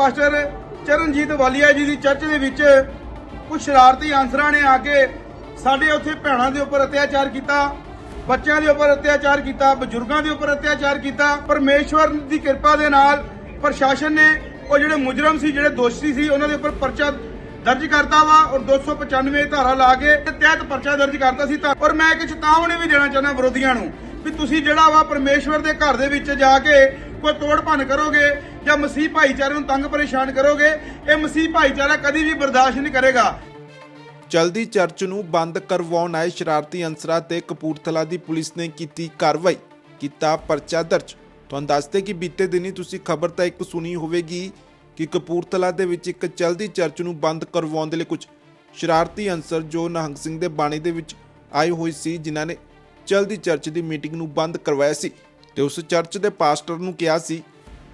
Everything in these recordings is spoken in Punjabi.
ਪਾਸਟਰ ਚਰਨਜੀਤ ਵਾਲੀਆ ਜੀ ਦੀ ਚਰਚ ਦੇ ਵਿੱਚ ਕੁਝ ਸ਼ਰਾਰਤੀ ਆਂਸਰਾਂ ਨੇ ਆ ਕੇ ਸਾਡੇ ਉੱਥੇ ਭੈਣਾਂ ਦੇ ਉੱਪਰ ਅਤਿਆਚਾਰ ਕੀਤਾ, ਬੱਚਿਆਂ ਦੇ ਉੱਪਰ ਅਤਿਆਚਾਰ ਕੀਤਾ, ਬਜ਼ੁਰਗਾਂ ਦੇ ਉੱਪਰ ਅਤਿਆਚਾਰ ਕੀਤਾ। ਪਰਮੇਸ਼ਵਰ ਦੀ ਕਿਰਪਾ ਦੇ ਨਾਲ ਪ੍ਰਸ਼ਾਸਨ ਨੇ ਉਹ ਜਿਹੜੇ ਮੁਜਰਮ ਸੀ, ਜਿਹੜੇ ਦੋਸ਼ੀ ਸੀ, ਉਹਨਾਂ ਦੇ ਉੱਪਰ ਪਰਚਾ ਦਰਜ ਕਰਤਾ ਵਾ ਔਰ 295 ਧਾਰਾ ਲਾ ਕੇ ਤਹਿਤ ਪਰਚਾ ਦਰਜ ਕਰਤਾ ਸੀ ਤਾਂ ਔਰ ਮੈਂ ਇੱਕ ਚੇਤਾਵਨੀ ਵੀ ਦੇਣਾ ਚਾਹੁੰਦਾ ਵਿਰੋਧੀਆਂ ਨੂੰ ਵੀ ਤੁਸੀਂ ਜਿਹੜਾ ਵਾ ਪਰਮੇਸ਼ਵਰ ਦੇ ਘਰ ਦੇ ਵਿੱਚ ਜਾ ਕੇ ਕੋਈ ਤੋੜ ਭੰਨ ਕਰੋਗੇ ਜਾਂ ਮਸੀਹ ਭਾਈਚਾਰੇ ਨੂੰ ਤੰਗ ਪਰੇਸ਼ਾਨ ਕਰੋਗੇ, ਇਹ ਮਸੀਹ ਭਾਈਚਾਰਾ ਕਦੀ ਵੀ ਬਰਦਾਸ਼ਤ ਨਹੀਂ ਕਰੇਗਾ। ਚਲਦੀ ਚਰਚ ਨੂੰ ਬੰਦ ਕਰਵਾਉਣ ਆਏ ਸ਼ਰਾਰਤੀ ਅਨਸਰਾਂ ਤੇ ਕਪੂਰਥਲਾ ਦੀ ਪੁਲਿਸ ਨੇ ਕੀਤੀ ਕਾਰਵਾਈ, ਕੀਤਾ ਪਰਚਾ ਦਰਜ। ਤੁਹਾਨੂੰ ਦੱਸਦੇ ਕਿ ਬੀਤੇ ਦਿਨੀ ਤੁਸੀਂ ਖਬਰ ਤਾਂ ਇੱਕ ਸੁਣੀ ਹੋਵੇਗੀ ਕਿ ਕਪੂਰਥਲਾ ਦੇ ਵਿੱਚ ਇੱਕ ਚਲਦੀ ਚਰਚ ਨੂੰ ਬੰਦ ਕਰਵਾਉਣ ਦੇ ਲਈ ਕੁਝ ਸ਼ਰਾਰਤੀ ਅਨਸਰ ਜੋ ਨਹੰਗ ਸਿੰਘ ਦੇ ਬਾਣੀ ਦੇ ਵਿੱਚ ਆਏ ਹੋਏ ਸੀ, ਜਿਨ੍ਹਾਂ ਨੇ ਚਲਦੀ ਚਰਚ ਦੀ ਮੀਟਿੰਗ ਨੂੰ ਬੰਦ ਕਰਵਾਇਆ ਸੀ। ਤੇ ਉਸ ਚਰਚ ਦੇ ਪਾਸਟਰ ਨੂੰ ਕਿਹਾ ਸੀ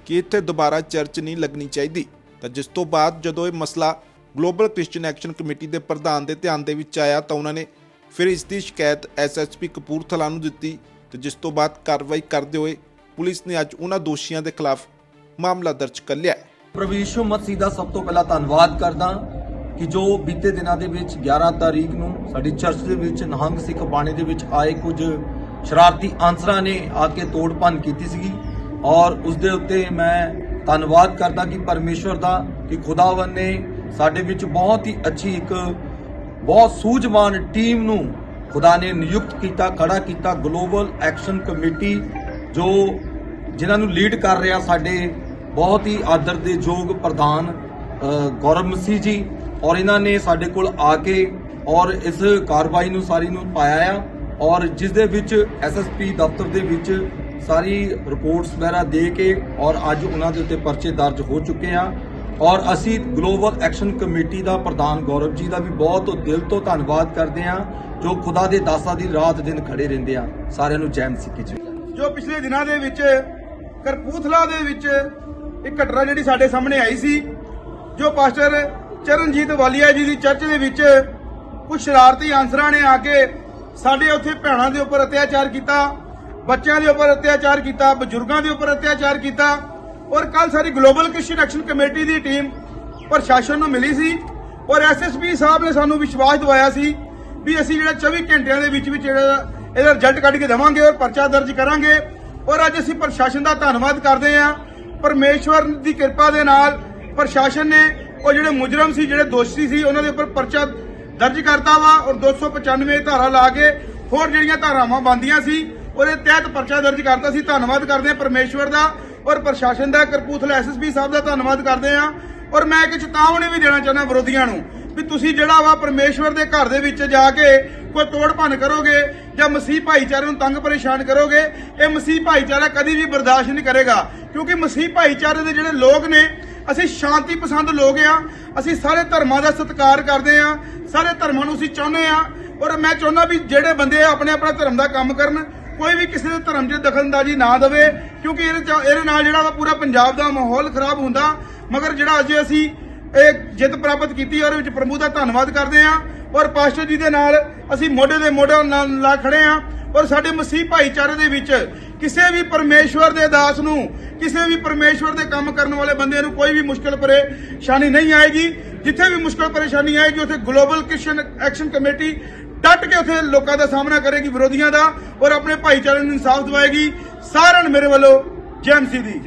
ਕਿ ਇੱਥੇ ਦੁਬਾਰਾ ਚਰਚ ਨਹੀਂ ਲੱਗਣੀ ਚਾਹੀਦੀ। ਤਾਂ ਜਿਸ ਤੋਂ ਬਾਅਦ ਜਦੋਂ ਇਹ ਮਸਲਾ ਗਲੋਬਲ ਕ੍ਰਿਸਚੀਅਨ ਐਕਸ਼ਨ ਕਮੇਟੀ ਦੇ ਪ੍ਰਧਾਨ ਦੇ ਧਿਆਨ ਦੇ ਵਿੱਚ ਆਇਆ ਤਾਂ ਉਹਨਾਂ ਨੇ ਫਿਰ ਇਸ ਦੀ ਸ਼ਿਕਾਇਤ ਐਸਐਸਪੀ ਕਪੂਰਥਲਾ ਨੂੰ ਦਿੱਤੀ ਤੇ ਜਿਸ ਤੋਂ ਬਾਅਦ ਕਾਰਵਾਈ ਕਰਦੇ ਹੋਏ ਪੁਲਿਸ ਨੇ ਅੱਜ ਉਹਨਾਂ ਦੋਸ਼ੀਆਂ ਦੇ ਖਿਲਾਫ ਮਾਮਲਾ ਦਰਜ ਕਰ ਲਿਆ ਹੈ। ਪ੍ਰਭੂ ਯਿਸੂ ਮਸੀਹ ਦਾ ਸਭ ਤੋਂ ਪਹਿਲਾਂ ਧੰਨਵਾਦ ਕਰਦਾ ਕਿ ਜੋ ਬੀਤੇ ਦਿਨਾਂ ਦੇ ਵਿੱਚ 11 ਤਾਰੀਖ ਨੂੰ ਸਾਡੀ ਚਰਚ ਦੇ ਵਿੱਚ ਨਹੰਗ ਸਿੱਖ ਬਾਣੇ ਦੇ ਵਿੱਚ ਆਏ ਕੁਝ ਸ਼ਰਾਰਤੀ ਆਂਸਰਾਂ ਨੇ ਆ ਕੇ ਤੋੜ ਭੰਨ ਕੀਤੀ ਸੀਗੀ ਔਰ ਉਸ ਦੇ ਉੱਤੇ ਮੈਂ ਧੰਨਵਾਦ ਕਰਦਾ ਕਿ ਪਰਮੇਸ਼ਵਰ ਦਾ ਕਿ ਖੁਦਾਵੰ ਨੇ ਸਾਡੇ ਵਿੱਚ ਬਹੁਤ ਹੀ ਅੱਛੀ ਇੱਕ ਬਹੁਤ ਸੂਝਵਾਨ ਟੀਮ ਨੂੰ ਖੁਦਾ ਨੇ ਨਿਯੁਕਤ ਕੀਤਾ, ਖੜਾ ਕੀਤਾ, ਗਲੋਬਲ ਐਕਸ਼ਨ ਕਮੇਟੀ ਜੋ ਜਿਨ੍ਹਾਂ ਨੂੰ ਲੀਡ ਕਰ ਰਿਹਾ ਸਾਡੇ ਬਹੁਤ ਹੀ ਆਦਰ ਦੇ ਯੋਗ ਪ੍ਰਧਾਨ ਗੌਰਵ ਮਸੀਹ ਜੀ ਔਰ ਇਹਨਾਂ ਨੇ ਸਾਡੇ ਕੋਲ ਆ ਕੇ ਔਰ ਇਸ ਕਾਰਵਾਈ ਨੂੰ, ਸਾਰੀ ਨੂੰ ਪਾਇਆ ਆ। ਔਰ ਜਿਸ ਦੇ ਵਿੱਚ ਐਸਐਸਪੀ ਦਫ਼ਤਰ ਦੇ ਵਿੱਚ ਸਾਰੀ ਰਿਪੋਰਟਸ ਵਗੈਰਾ ਦੇ ਕੇ ਔਰ ਅੱਜ ਉਹਨਾਂ ਦੇ ਉੱਤੇ ਪਰਚੇ ਦਰਜ ਹੋ ਚੁੱਕੇ ਆ। ਔਰ ਅਸੀਂ ਗਲੋਬਲ ਐਕਸ਼ਨ ਕਮੇਟੀ ਦਾ ਪ੍ਰਧਾਨ ਗੌਰਵ ਜੀ ਦਾ ਵੀ ਬਹੁਤ ਦਿਲ ਤੋਂ ਧੰਨਵਾਦ ਕਰਦੇ ਆ, ਜੋ ਖੁਦਾ ਦੇ ਦਾਸਾਂ ਦੀ ਰਾਤ ਦਿਨ ਖੜੇ ਰਹਿੰਦੇ ਆ। ਸਾਰਿਆਂ ਨੂੰ ਜੈ ਮਸੀਹ ਜੀ। ਜੋ ਪਿਛਲੇ ਦਿਨਾਂ ਦੇ ਵਿੱਚ ਕਰਪੂਥਲਾ ਦੇ ਵਿੱਚ ਇੱਕ ਘਟਨਾ ਜਿਹੜੀ ਸਾਡੇ ਸਾਹਮਣੇ ਆਈ ਸੀ, ਜੋ ਪਾਸਟਰ ਚਰਨਜੀਤ ਵਾਲੀਆ ਜੀ ਦੀ ਚਰਚ ਦੇ ਵਿੱਚ ਕੁਝ ਸ਼ਰਾਰਤੀ ਆਂਸਰਾਂ ਨੇ ਆ ਕੇ ਸਾਡੇ ਉੱਥੇ ਭੈਣਾਂ ਦੇ ਉੱਪਰ ਅਤਿਆਚਾਰ ਕੀਤਾ, ਬੱਚਿਆਂ ਦੇ ਉੱਪਰ ਅਤਿਆਚਾਰ ਕੀਤਾ, ਬਜ਼ੁਰਗਾਂ ਦੇ ਉੱਪਰ ਅਤਿਆਚਾਰ ਕੀਤਾ ਔਰ ਕੱਲ ਸਾਰੀ ਗਲੋਬਲ ਕ੍ਰਿਸ਼ਨ ਐਕਸ਼ਨ ਕਮੇਟੀ ਦੀ ਟੀਮ ਪ੍ਰਸ਼ਾਸਨ ਨੂੰ ਮਿਲੀ ਸੀ ਔਰ ਐਸਐਸਪੀ ਸਾਹਿਬ ਨੇ ਸਾਨੂੰ ਵਿਸ਼ਵਾਸ ਦਿਵਾਇਆ ਸੀ ਵੀ ਅਸੀਂ ਜਿਹੜਾ 24 ਘੰਟਿਆਂ ਦੇ ਵਿੱਚ ਵਿੱਚ ਜਿਹੜਾ ਇਹਦਾ ਰਿਜ਼ਲਟ ਕੱਢ ਕੇ ਦੇਵਾਂਗੇ ਔਰ ਪਰਚਾ ਦਰਜ ਕਰਾਂਗੇ ਔਰ ਅੱਜ ਅਸੀਂ ਪ੍ਰਸ਼ਾਸਨ ਦਾ ਧੰਨਵਾਦ ਕਰਦੇ ਹਾਂ। ਪਰਮੇਸ਼ਵਰ ਦੀ ਕਿਰਪਾ ਦੇ ਨਾਲ ਪ੍ਰਸ਼ਾਸਨ ਨੇ ਉਹ ਜਿਹੜੇ ਮੁਜਰਮ ਸੀ, ਜਿਹੜੇ ਦੋਸ਼ੀ ਸੀ, ਉਹਨਾਂ ਦੇ ਉੱਪਰ ਪਰਚਾ ਦਰਜ ਕਰਤਾ ਵਾ ਔਰ 295 ਧਾਰਾ ਲਾ ਕੇ ਹੋਰ ਜਿਹੜੀਆਂ ਧਾਰਾਵਾਂ ਬੰਦੀਆਂ ਸੀ, ਉਹਦੇ ਤਹਿਤ ਪਰਚਾ ਦਰਜ ਕਰਤਾ ਸੀ। ਧੰਨਵਾਦ ਕਰਦੇ ਹਾਂ ਪਰਮੇਸ਼ਵਰ ਦਾ ਔਰ ਪ੍ਰਸ਼ਾਸਨ ਦਾ ਕਰਪੂਥਲਾ ਐਸਐਸਪੀ ਸਾਹਿਬ ਦਾ ਧੰਨਵਾਦ ਕਰਦੇ ਹਾਂ। ਔਰ ਮੈਂ ਇੱਕ ਚੇਤਾਵਨੀ ਵੀ ਦੇਣਾ ਚਾਹੁੰਦਾ ਵਿਰੋਧੀਆਂ ਨੂੰ ਵੀ ਤੁਸੀਂ ਜਿਹੜਾ ਵਾ ਪਰਮੇਸ਼ਵਰ ਦੇ ਘਰ ਦੇ ਵਿੱਚ ਜਾ ਕੇ ਕੋਈ ਤੋੜ ਭੰਨ ਕਰੋਗੇ ਜਾਂ ਮਸੀਹ ਭਾਈਚਾਰੇ ਨੂੰ ਤੰਗ ਪਰੇਸ਼ਾਨ ਕਰੋਗੇ, ਇਹ ਮਸੀਹ ਭਾਈਚਾਰਾ ਕਦੀ ਵੀ ਬਰਦਾਸ਼ਤ ਨਹੀਂ ਕਰੇਗਾ। ਕਿਉਂਕਿ ਮਸੀਹ ਭਾਈਚਾਰੇ ਦੇ ਜਿਹੜੇ ਲੋਕ ਨੇ ਅਸੀਂ ਸ਼ਾਂਤੀ ਪਸੰਦ ਲੋਕ ਆ, ਅਸੀਂ ਸਾਰੇ ਧਰਮਾਂ ਦਾ ਸਤਿਕਾਰ ਕਰਦੇ ਆ, ਸਾਰੇ ਧਰਮਾਂ ਨੂੰ ਅਸੀਂ ਚਾਹੁੰਦੇ ਆ। ਔਰ ਮੈਂ ਚਾਹੁੰਦਾ ਵੀ ਜਿਹੜੇ ਬੰਦੇ ਆਪਣੇ ਆਪਣਾ ਧਰਮ ਦਾ ਕੰਮ ਕਰਨ, ਕੋਈ ਵੀ ਕਿਸੇ ਦੇ ਧਰਮ 'ਚ ਦਖਲਅੰਦਾਜ਼ੀ ਨਾ ਦੇਵੇ, ਕਿਉਂਕਿ ਇਹਦੇ 'ਚ- ਇਹਦੇ ਨਾਲ ਜਿਹੜਾ ਵਾ ਪੂਰਾ ਪੰਜਾਬ ਦਾ ਮਾਹੌਲ ਖਰਾਬ ਹੁੰਦਾ। ਮਗਰ ਜਿਹੜਾ ਅੱਜ ਅਸੀਂ ਇਹ ਜਿੱਤ ਪ੍ਰਾਪਤ ਕੀਤੀ ਔਰ ਵਿੱਚ ਪ੍ਰਭੂ ਦਾ ਧੰਨਵਾਦ ਕਰਦੇ ਹਾਂ ਔਰ ਪਾਸਟਰ ਜੀ ਦੇ ਨਾਲ ਅਸੀਂ ਮੋਢੇ ਦੇ ਮੋਢੇ ਨਾਲ ਲਾ ਖੜੇ ਹਾਂ ਔਰ ਸਾਡੇ ਮਸੀਹ ਭਾਈਚਾਰੇ ਦੇ ਵਿੱਚ ਕਿਸੇ ਵੀ ਪਰਮੇਸ਼ਵਰ ਦੇ ਦਾਸ ਨੂੰ, ਕਿਸੇ ਵੀ ਪਰਮੇਸ਼ਵਰ ਦੇ ਕੰਮ ਕਰਨ ਵਾਲੇ ਬੰਦੇ ਨੂੰ ਕੋਈ ਵੀ ਮੁਸ਼ਕਲ ਪਰੇਸ਼ਾਨੀ ਨਹੀਂ ਆਏਗੀ। ਜਿੱਥੇ ਵੀ ਮੁਸ਼ਕਲ ਪਰੇਸ਼ਾਨੀ ਆਏਗੀ, ਉੱਥੇ ਗਲੋਬਲ ਕ੍ਰਿਸ਼ਨ ਐਕਸ਼ਨ ਕਮੇਟੀ ਡਟ ਕੇ ਉੱਥੇ ਲੋਕਾਂ ਦਾ ਸਾਹਮਣਾ ਕਰੇਗੀ, ਵਿਰੋਧੀਆਂ ਦਾ ਔਰ ਆਪਣੇ ਭਾਈਚਾਰੇ ਨੂੰ ਇਨਸਾਫ ਦਿਵਾਏਗੀ। ਸਾਰਿਆਂ ਨੂੰ ਮੇਰੇ ਵੱਲੋਂ ਜੈ ਮਸੀਹ ਦੀ।